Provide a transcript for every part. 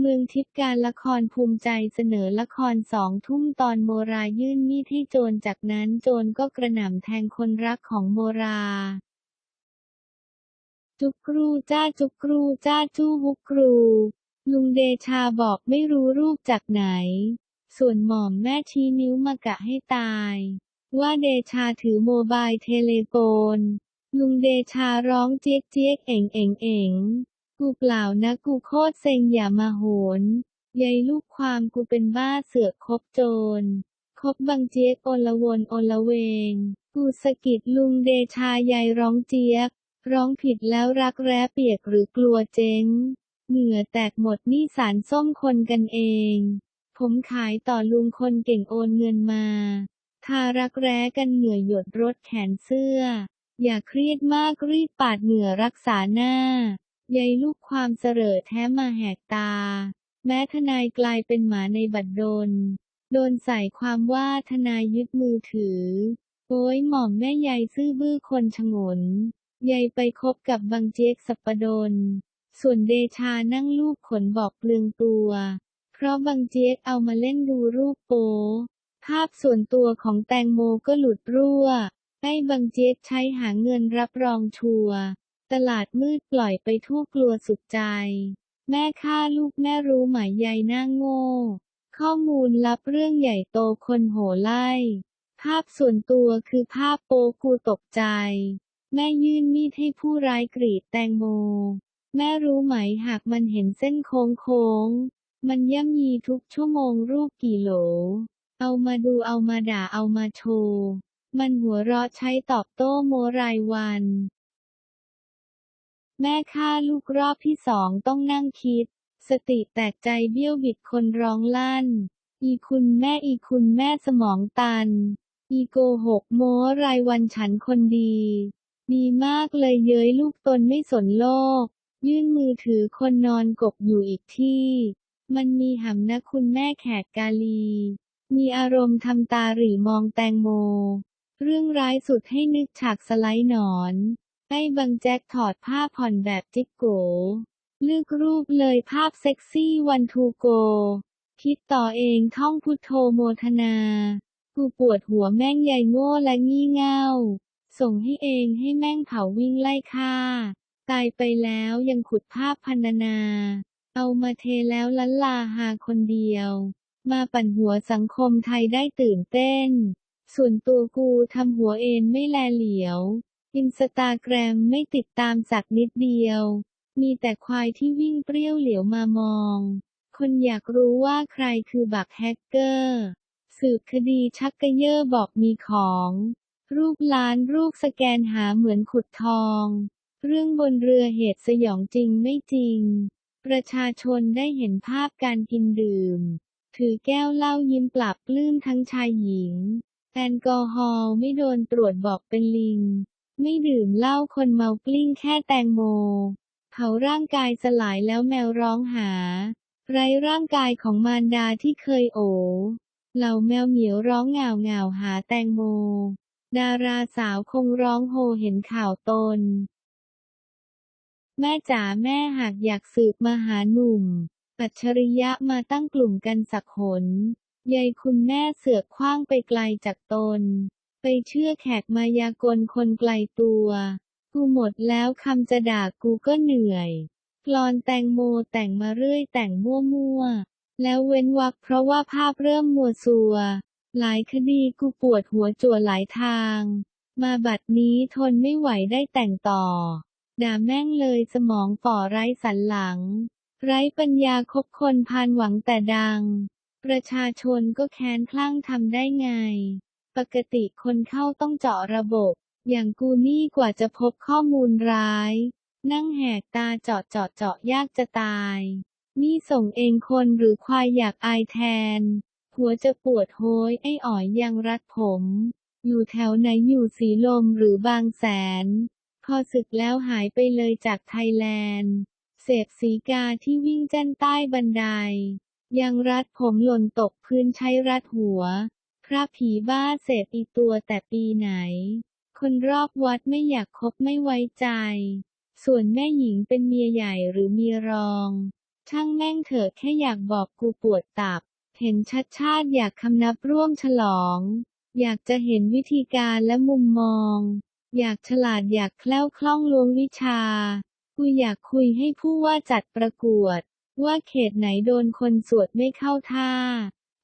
เมืองทิพย์การละครภูมิใจเสนอละครสองทุ่มตอนโมรายื่นมีดให้โจรจากนั้นโจรก็กระหน่ำแทงคนรักของโมรา จุกรูจ้าจุกรูจ้าจู้ฮุกครู ลุงเดชาบอกไม่รู้รูปจากไหน ส่วนหม่อมแม่ชี้นิ้วมากะให้ตาย ว่าเดชาถือโมบายเทเลโฟน ลุงเดชาร้องเจี๊ยกเจี๊ยกเอ่งเอ่งเอ่ง กูเปล่านะกูโคตรเซ็งอย่ามาโหนยายลูกความกูเป็นบ้าเสือกคบโจรคบบังเจี๊ยกโอละวนโอละเวง กูสะกิดลุงเดชายายร้องเจี๊ยก ร้องผิดแล้วรักแร้เปียกหรือกลัวเจ๊ง เหงื่อแตกหมดนี่สารส้มคนกันเอง ผมขายต่อลุงคนเก่งโอนเงินมา ทารักแร้กันเหงื่อหยดรถแขนเสื้อ อย่าเครียดมากรีบปาดเหงื่อรักษาหน้า ยายลูกความเสรอแท้มาแหกตา แม้ทนายกลายเป็นหมาในบัดดล โดนใส่ความว่าทนายยึดมือถือ โอ้ยหม่อมแม่ยายซื่อบื้อคนชงนยายไปคบกับบังเจ๊กสัปปดน ส่วนเดชานั่งลูกขนบอกเปลืองตัว เพราะบังเจ๊กเอามาเล่นดูรูปโป๊ภาพส่วนตัวของแตงโมก็หลุดรั่ว ให้บังเจ๊กใช้หาเงินรับรองชัวร์ ตลาดมืดปล่อยไปทั่วกลัวสุดใจ แม่ฆ่าลูกแม่รู้หมยายหน้าโง่ ข้อมูลลับเรื่องใหญ่โตคนโหไล่ ภาพส่วนตัวคือภาพโปกูตกใจ แม่ยื่นมีดให้ผู้ร้ายกรีดแตงโม แม่รู้ไหมหากมันเห็นเส้นโค้งโค้ง มันย่ำยีทุกชั่วโมงรูปกี่โหล เอามาดูเอามาด่าเอามาโชว์ มันหัวเราะใช้ตอบโต้โมรายวัน แม่ฆ่าลูกรอบที่สองต้องนั่งคิด สติแตกใจเบี้ยวบิดคนร้องลั่น อีคุณแม่อีคุณแม่สมองตัน อีโกหกโม้รายวันฉันคนดี ดีมากเลยเย้ยลูกตนไม่สนโลก ยื่นมือถือคนนอนกบอยู่อีกที่ มันมีหำนะคุณแม่แขกกาลี มีอารมณ์ทำตาหรี่มองแตงโม เรื่องร้ายสุดให้นึกฉากสไลด์หนอน ให้บังแจ็คถอดผ้าผ่อนแบบจิ๊กโกเลือกรูปเลยภาพเซ็กซี่วันทูโก คิดต่อเองท่องพุทโธโมทนา กูปวดหัวแม่งใหญ่โง่และงี่เง่า ส่งให้เองให้แม่งเผาวิ่งไล่ฆ่า ตายไปแล้วยังขุดภาพพันนา เอามาเทแล้วลันลาหาคนเดียว มาปั่นหัวสังคมไทยได้ตื่นเต้น ส่วนตัวกูทำหัวเอนไม่แลเหลียว อินสตาแกรมไม่ติดตามสักนิดเดียว มีแต่ควายที่วิ่งเปรี้ยวเหลียวมามอง คนอยากรู้ว่าใครคือบักแฮกเกอร์ สืบคดีชักกระเยอะบอกมีของ รูปล้านรูปสแกนหาเหมือนขุดทอง เรื่องบนเรือเหตุสยองจริงไม่จริง ประชาชนได้เห็นภาพการกินดื่ม ถือแก้วเหล้ายิ้มปรับปลื้มทั้งชายหญิง แอลกอฮอล์ไม่โดนตรวจบอกเป็นลิง ไม่ดื่มเหล้าคนเมากลิ้งแค่แตงโม เผาร่างกายสลายแล้วแมวร้องหา ไร้ร่างกายของมารดาที่เคยโอเหล่าแมวเหมียวร้องเหงาเหงาหาแตงโม ดาราสาวคงร้องโฮเห็นข่าวตน แม่จ๋าแม่หากอยากสืบมาหาหนุ่มอัจฉริยะมาตั้งกลุ่มกันสักหนยายคุณแม่เสือกคว้างไปไกลจากตน ไปเชื่อแขกมายากลคนไกลตัว กูหมดแล้วคำจะด่ากูก็เหนื่อยกลอนแตงโมแต่งมาเรื่อยแต่งมั่วๆ แล้วเว้นวรรคเพราะว่าภาพเริ่มมัวซัว หลายคดีกูปวดหัวจั่วหลายทาง มาบัดนี้ทนไม่ไหวได้แต่งต่อ ด่าแม่งเลยสมองฝ่อไร้สันหลัง ไร้ปัญญาคบคนพานหวังแต่ดัง ประชาชนก็แค้นคลั่งทำได้ไง ปกติคนเข้าต้องเจาะระบบ อย่างกูนี่กว่าจะพบข้อมูลร้าย นั่งแหกตาเจาะเจาะเจาะยากจะตาย นี่ส่งเองคนหรือควายอยากอายแทน หัวจะปวดโหยไอ้อ๋อยยังรัดผม อยู่แถวไหนอยู่สีลมหรือบางแสน พอศึกแล้วหายไปเลยจากไทยแลนด์ เสพสีกาที่วิ่งแจ้นใต้บันไดยังรัดผมหล่นตกพื้นใช้รัดหัว พระผีบ้าเสพอีตัวแต่ปีไหน คนรอบวัดไม่อยากคบไม่ไว้ใจ ส่วนแม่หญิงเป็นเมียใหญ่หรือเมียรอง ช่างแม่งเถอะแค่อยากบอกกูปวดตับ เห็นชัดชาติอยากคำนับร่วมฉลอง อยากจะเห็นวิธีการและมุมมอง อยากฉลาดอยากแคล้วคล่องล้วงวิชา กูอยากคุยให้ผู้ว่าจัดประกวด ว่าเขตไหนโดนคนสวดไม่เข้าท่า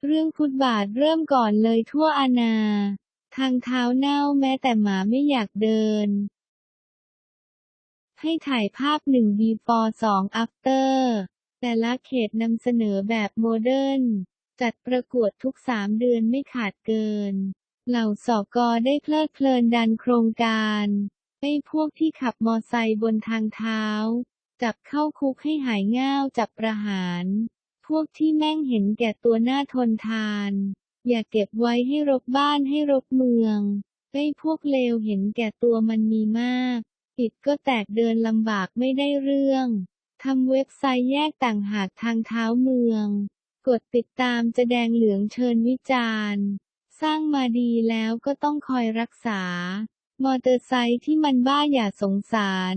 เรื่องฟุตบาทเริ่มก่อนเลยทั่วอาณา ทางเท้าเน่าแม้แต่หมาไม่อยากเดิน ให้ถ่ายภาพ1 before 2 after แต่ละเขตนำเสนอแบบโมเดิร์น จัดประกวดทุก3เดือนไม่ขาดเกิน เหล่าสอกอได้เพลิดเพลินดันโครงการไอ้พวกที่ขับมอไซค์บนทางเท้า จับเข้าคุกให้หายง่าวจับประหาร พวกที่แม่งเห็นแก่ตัวหน้าทนทาน อย่าเก็บไว้ให้รกบ้านให้รกเมืองไอ้พวกเลวเห็นแก่ตัวมันมีมากปิดก็แตกเดินลำบากไม่ได้เรื่องทำเว็บไซต์แยกต่างหากทางเท้าเมือง กดติดตามจะแดงเหลืองเชิญวิจารณ์ สร้างมาดีแล้วก็ต้องคอยรักษา มอเตอร์ไซค์ที่มันบ้าอย่าสงสาร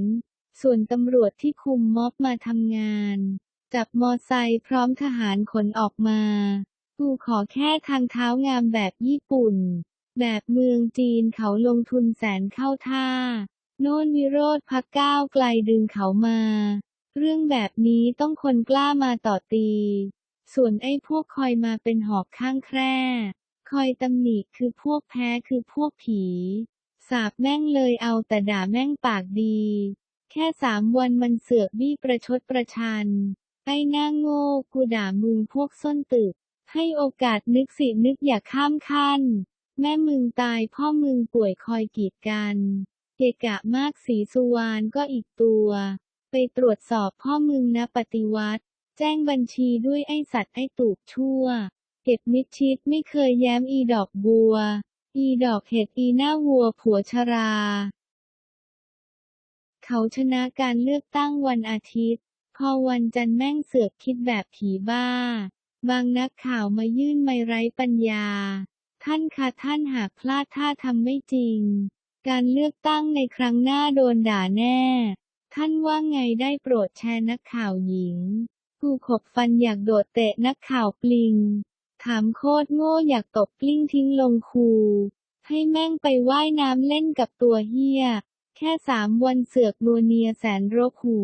ส่วนตำรวจที่คุมม็อบมาทำงาน จับมอไซค์พร้อมทหารขนออกมา กูขอแค่ทางเท้างามแบบญี่ปุ่น แบบเมืองจีนเขาลงทุนแสนเข้าท่า โน่นวิโรธพักก้าวไกลดึงเขามา เรื่องแบบนี้ต้องคนกล้ามาต่อตี ส่วนไอ้พวกคอยมาเป็นหอกข้างแคร่ คอยตำหนิคือพวกแพ้คือพวกผี สาบแม่งเลยเอาแต่ด่าแม่งปากดี แค่สามวันมันเสือกบี้ประชดประชัน ไอ้หน้าโง่กูด่ามึงพวกส้นตึก ให้โอกาสนึกสินึกอย่าข้ามขั้น แม่มึงตายพ่อมึงป่วยคอยกีดกันเกะกะมากสีสุวรรณก็อีกตัว ไปตรวจสอบพ่อมึงนะปฏิวัติ แจ้งบัญชีด้วยไอสัตว์ไอตูบชั่วเก็บมิดชิดไม่เคยแย้มอีดอกบัว อีดอกเห็ดอีหน้าวัวผัวชรา เขาชนะการเลือกตั้งวันอาทิตย์ อวันจันแม่งเสือกคิดแบบผีบ้า บางนักข่าวมายื่นไม่ไร้ปัญญา ท่านคะท่านหากพลาดท่าทำไม่จริง การเลือกตั้งในครั้งหน้าโดนด่าแน่ ท่านว่าไงได้โปรดแชร์นักข่าวหญิง กูขบฟันอยากโดดเตะนักข่าวปลิง ถามโคตรโง่อยากตบกลิ้งทิ้งลงคู ให้แม่งไปว่ายน้ำเล่นกับตัวเฮียแค่สามวันเสือกนัวเนียแสนรกหู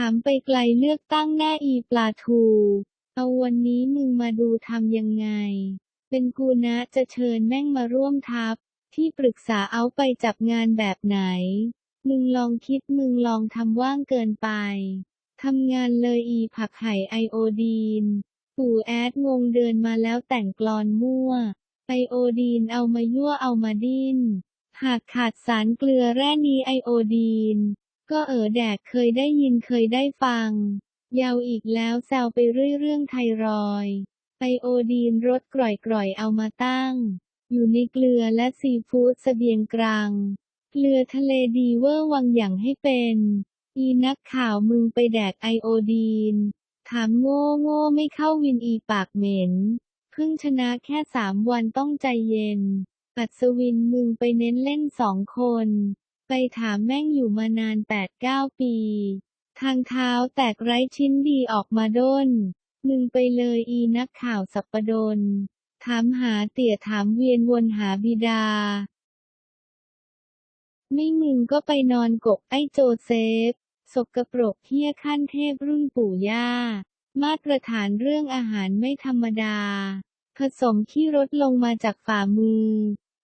ถามไปไกลเลือกตั้งหน้าอีปลาทู เอาวันนี้มึงมาดูทำยังไง เป็นกูนะจะเชิญแม่งมาร่วมทัพ ที่ปรึกษาเอาไปจับงานแบบไหน มึงลองคิดมึงลองทำว่างเกินไป ทำงานเลยอีผักไห่ไอโอดีน ปู่แอดงงเดินมาแล้วแต่งกลอนมั่ว ไอโอดีนเอามายั่วเอามาดิ้น หากขาดสารเกลือแร่นี้ไอโอดีน ก็เออแดกเคยได้ยินเคยได้ฟัง ยาวอีกแล้วแซวไปเรื่อยเรื่องไทรอยไอโอดีนรสกร่อยๆเอามาตั้ง อยู่ในเกลือและซีฟู้ดเสบียงกลาง เกลือทะเลดีเวอร์วังอย่างให้เป็น อีนักข่าวมึงไปแดกไอโอดีน ถามโง่โง่ไม่เข้าวินอีปากเหม็น เพิ่งชนะแค่สามวันต้องใจเย็นอัศวินมึงไปเน้นเล่นสองคน ไปถามแม่งอยู่มานานแปดเก้าปี ทางเท้าแตกไร้ชิ้นดีออกมาด้น มึงไปเลยอีนักข่าวสัปปดน ถามหาเตี่ยถามเวียนวนหาบิดา ไม่มึงก็ไปนอนกกไอ้โจเซฟ สกปรกเฮี้ยขั้นเทพรุ่นปู่ย่า มาตรฐานเรื่องอาหารไม่ธรรมดา ผสมขี้รถลงมาจากฝ่ามือ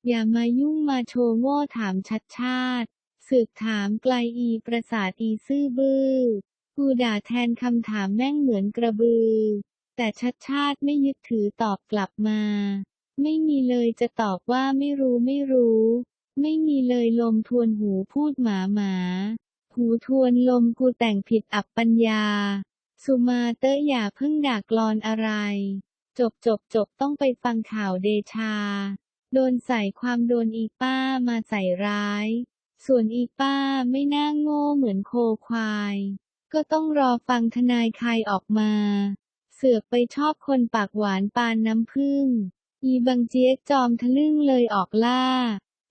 อย่ามายุ่งมาโชว์โง่ถามชัดชาติ สืบถามไกลอีประสาทอีซื่อบื้อ กูด่าแทนคำถามแม่งเหมือนกระบือ แต่ชัดชาติไม่ยึดถือตอบกลับมา ไม่มีเลยจะตอบว่าไม่รู้ไม่รู้ ไม่มีเลยลมทวนหูพูดหมาหมา หูทวนลมกูแต่งผิดอับปัญญา สุมาเตอร์อย่าเพิ่งด่ากลอนอะไร จบจบจบต้องไปฟังข่าวเดชา โดนใส่ความโดนอีป้ามาใส่ร้าย ส่วนอีป้าไม่น่าโง่เหมือนโคควาย ก็ต้องรอฟังทนายคายออกมา เสือกไปชอบคนปากหวานปานน้ำผึ้งอีบังเจี๊ยกจอมทะลึ่งเลยออกล่า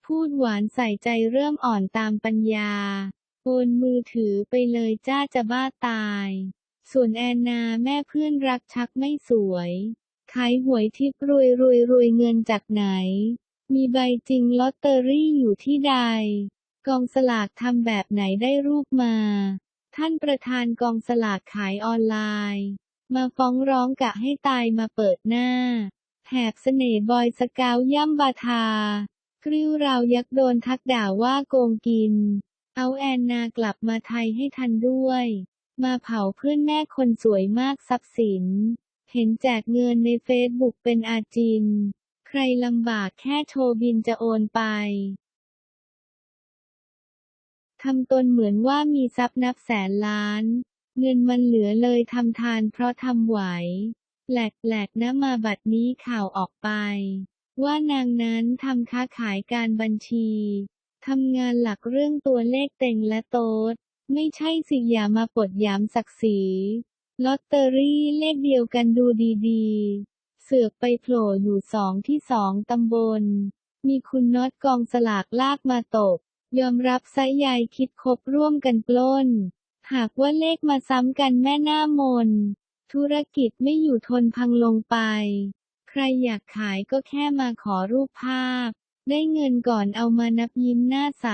พูดหวานใส่ใจเริ่มอ่อนตามปัญญาโอนมือถือไปเลยจ้าจะบ้าตายสส่วนแอนนาแม่เพื่อนรักชักไม่สวยขายหวยทิพย์รวยรวยรวยเงินจากไหน มีใบจริงลอตเตอรี่อยู่ที่ใด กองสลากทำแบบไหนได้รูปมา ท่านประธานกองสลากขายออนไลน์ มาฟ้องร้องกะให้ตายมาเปิดหน้าแหบเสน่บอยสกาวย่ำบาทากริ้วเรายักโดนทักด่าว่าโกงกิน เอาแอนนากลับมาไทยให้ทันด้วย มาเผาเพื่อนแม่คนสวยมากทรัพย์สิน เห็นแจกเงินในเฟซบุ๊กเป็นอาจิน ใครลำบากแค่โทรบินจะโอนไป ทำตนเหมือนว่ามีทรัพย์นับแสนล้าน เงินมันเหลือเลยทำทานเพราะทำไหว แหลกๆนะมาบัดนี้ข่าวออกไป ว่านางนั้นทำค้าขายการบัญชีทำงานหลักเรื่องตัวเลขเต็งและโต๊ด ไม่ใช่สิอย่ามาปลดยามศักดิ์ศรีลอตเตอรี่เลขเดียวกันดูดีๆ เสือกไปโผล่อยู่สองที่สองตำบล มีคุณน็อตกองสลากลากมาตก ยอมรับไซยายคิดคบร่วมกันปล้น หากว่าเลขมาซ้ำกันแม่หน้ามน ธุรกิจไม่อยู่ทนพังลงไป ใครอยากขายก็แค่มาขอรูปภาพ ได้เงินก่อนเอามานับยิ้มหน้าใส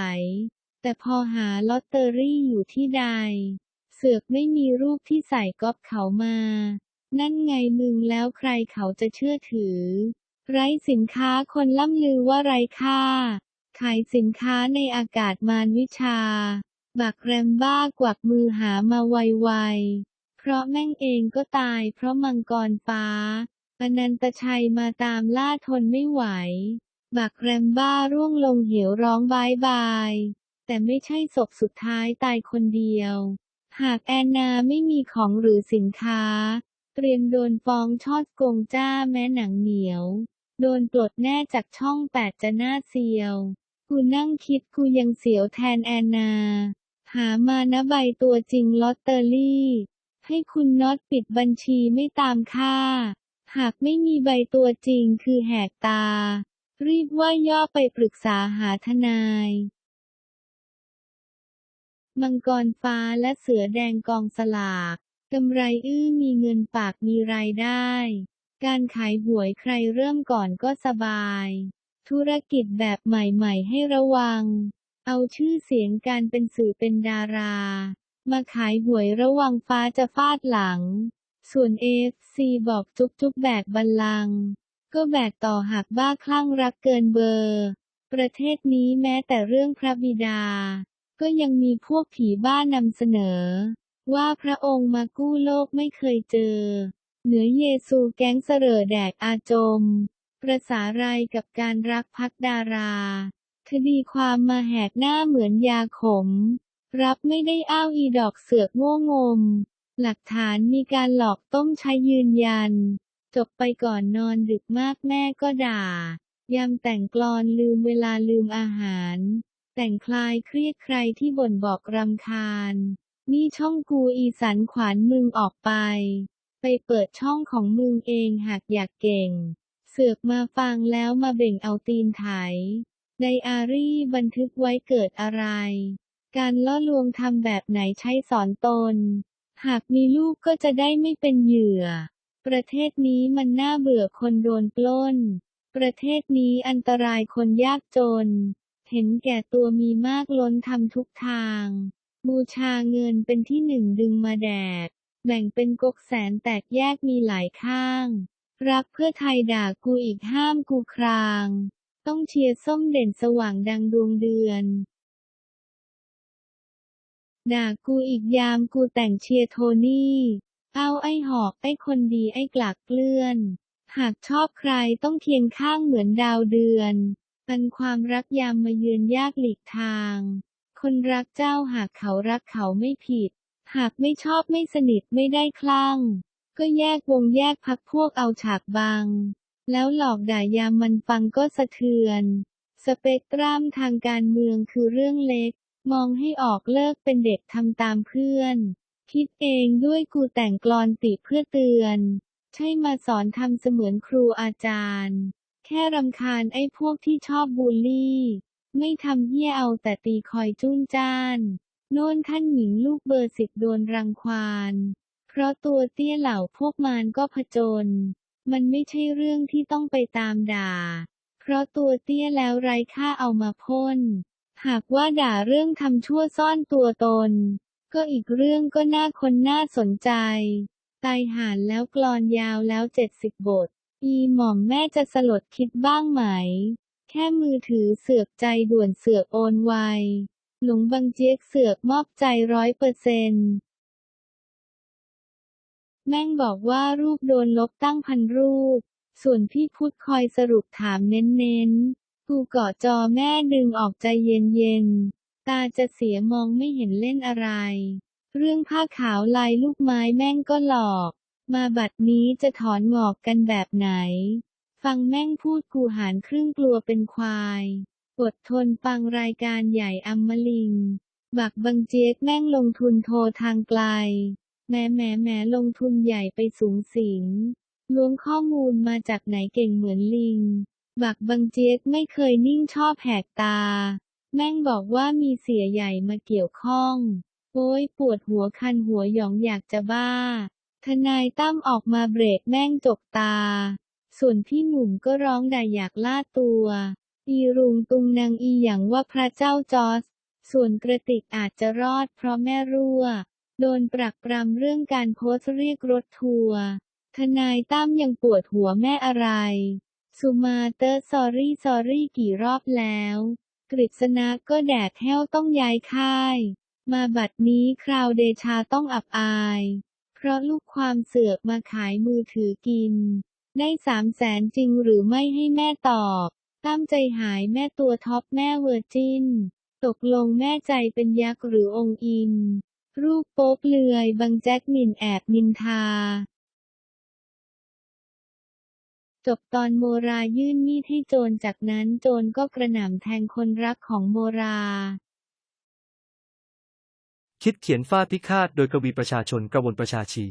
แต่พอหาลอตเตอรี่อยู่ที่ใด เสือกไม่มีรูปที่ใส่ก๊อปเขามา นั่นไงมึงแล้วใครเขาจะเชื่อถือ ไร้สินค้าคนล่ำลือว่าไร้ค่า ขายสินค้าในอากาศมารวิชา บักแรมบ้ากวักมือหามาไวๆ เพราะแม่งเองก็ตายเพราะมังกรฟ้าอนันตชัยมาตามล่าทนไม่ไหว บักแรมบ้าร่วงลงเหวร้องบายบาย แต่ไม่ใช่ศพสุดท้ายตายคนเดียว หากแอนนาไม่มีของหรือสินค้า เตรียมโดนฟ้องชอดโกงจ้าแม้หนังเหนียว โดนปลดแน่จากช่องแปดจะหน้าเซียว กูนั่งคิดกูยังเสียวแทนแอนนา หามานะใบตัวจริงลอตเตอรี่ ให้คุณน็อตปิดบัญชีไม่ตามค่า หากไม่มีใบตัวจริงคือแหกตา รีบว่าย่อไปปรึกษาหาทนาย มังกรฟ้าและเสือแดงกองสลากกำไรอื้อมีเงินปากมีรายได้ การขายหวยใครเริ่มก่อนก็สบาย ธุรกิจแบบใหม่ๆ ให้ระวัง เอาชื่อเสียงการเป็นสื่อเป็นดารา มาขายหวยระวังฟ้าจะฟาดหลัง ส่วนเอฟซีบอกจุกจุกแบกบัลลัง ก็แบกต่อหากบ้าคลั่งรักเกินเบอร์ ประเทศนี้แม้แต่เรื่องพระบิดา ก็ยังมีพวกผีบ้านำเสนอ ว่าพระองค์มากู้โลกไม่เคยเจอ เหนือเยซูแก๊งเสรอแดกอาจม ประสาไรกับการรักพักดารา คดีความมาแหกหน้าเหมือนยาขม รับไม่ได้อ้าวอีดอกเสือกโง่งม หลักฐานมีการหลอกต้มใช้ยืนยัน จบไปก่อนนอนดึกมากแม่ก็ด่ายามแต่งกลอนลืมเวลาลืมอาหาร แต่งคลายเครียดใครที่บ่นบอกรำคาญ นี่ช่องกูอีสันขวานมึงออกไป ไปเปิดช่องของมึงเองหากอยากเก่ง สือกมาฟังแล้วมาเบ่งเอาตีนไถไดอารี่บันทึกไว้เกิดอะไร การล่อลวงทำแบบไหนใช้สอนตน หากมีลูกก็จะได้ไม่เป็นเหยื่อ ประเทศนี้มันน่าเบื่อคนโดนปล้น ประเทศนี้อันตรายคนยากจน เห็นแก่ตัวมีมากล้นทำทุกทาง บูชาเงินเป็นที่หนึ่งดึงมาแดกแบ่งเป็นกกแสนแตกแยกมีหลายข้าง รักเพื่อไทยด่ากูอีกห้ามกูคราง ต้องเชียร์ส้มเด่นสว่างดังดวงเดือน ด่ากูอีกยามกูแต่งเชียร์โทนี่ เอาไอ้หอกไอ้คนดีไอ้กลากเกลื่อน หากชอบใครต้องเคียงข้างเหมือนดาวเดือนอันความรักยามมาเยือนยากหลีกทาง คนรักเจ้าหากเขารักเขาไม่ผิด หากไม่ชอบไม่สนิทไม่ได้คลั่ง ก็แยกวงแยกพักพวกเอาฉากบัง แล้วหลอกด่ายามมันฟังก็สะเทือน สเปกตรัมทางการเมืองคือเรื่องเล็ก มองให้ออกเลิกเป็นเด็กทำตามเพื่อน คิดเองด้วยกูแต่งกลอนติเพื่อเตือน ใช่มาสอนทำเสมือนครูอาจารย์ แค่รำคาญไอ้พวกที่ชอบบูลลี่ ไม่ทำเหี้ยเอาแต่ตีคอยจุ้นจ้านโน่นท่านหญิงลูกเบอร์สิบโดนรังควาน เพราะตัวเตี้ยเหล่าพวกมารก็ผจญ มันไม่ใช่เรื่องที่ต้องไปตามด่า เพราะตัวเตี้ยแล้วไร้ค่าเอามาพ่น หากว่าด่าเรื่องทำชั่วซ่อนตัวตน ก็อีกเรื่องก็น่าคนน่าสนใจ ตายหานแล้วกลอนยาวแล้วเจ็ดสิบบท อีหม่อมแม่จะสลดคิดบ้างไหม แค่มือถือเสือกใจด่วนเสือกโอนไวหลงบังเจี๊ยกเสือกมอบใจร้อยเปอร์เซนต์ แม่งบอกว่ารูปโดนลบตั้งพันรูป ส่วนพี่พุทธคอยสรุปถามเน้นๆ กูเกาะจอแม่ดึงออกใจเย็นๆ ตาจะเสียมองไม่เห็นเล่นอะไร เรื่องผ้าขาวลายลูกไม้แม่งก็หลอก มาบัดนี้จะถอนหงอกกันแบบไหน ฟังแม่งพูดกูหารครึ่งกลัวเป็นควายอดทนฟังรายการใหญ่อัมมลิง บักบังเจี๊ยกแม่งลงทุนโทรทางไกล แหม้แหม้แหม้ลงทุนใหญ่ไปสูงสิง ล้วงข้อมูลมาจากไหนเก่งเหมือนลิง บักบังเจี๊ยกไม่เคยนิ่งชอบแหกตา แม่งบอกว่ามีเสียใหญ่มาเกี่ยวข้อง โอ้ยปวดหัวคันหัวหยองอยากจะบ้า ทนายตั้มออกมาเบรกแม่งจกตา ส่วนพี่หนุ่มก็ร้องด่าอยากล่าตัว อีรุงตุงนางอีอย่างว่าพระเจ้าจอร์จส่วนกระติกอาจจะรอดเพราะแม่รั่ว โดนปรักปรำเรื่องการโพสต์เรียกรถทัวร์ ทนายตั้มยังปวดหัวแม่อะไร สุมาเตอร์ซอรี่ซอรี่กี่รอบแล้ว กฤษณะก็แดกแห้วต้องย้ายค่าย มาบัดนี้คราวเดชาต้องอับอาย เพราะลูกความเสือกมาขายมือถือกิน ได้สามแสนจริงหรือไม่ให้แม่ตอบ ตั้มใจหายแม่ตัวท็อปแม่เวอร์จิน ตกลงแม่ใจเป็นยักษ์หรือองค์อิน รูปโป๊บเลือยบังแจ็คหมินแอบนินทา จบตอนโมรายื่นมีดให้โจรจากนั้นโจรก็กระหน่ำแทงคนรักของโมรา คิดเขียนฟาพิฆาตโดยกวีประชาชนกระวนประชาชี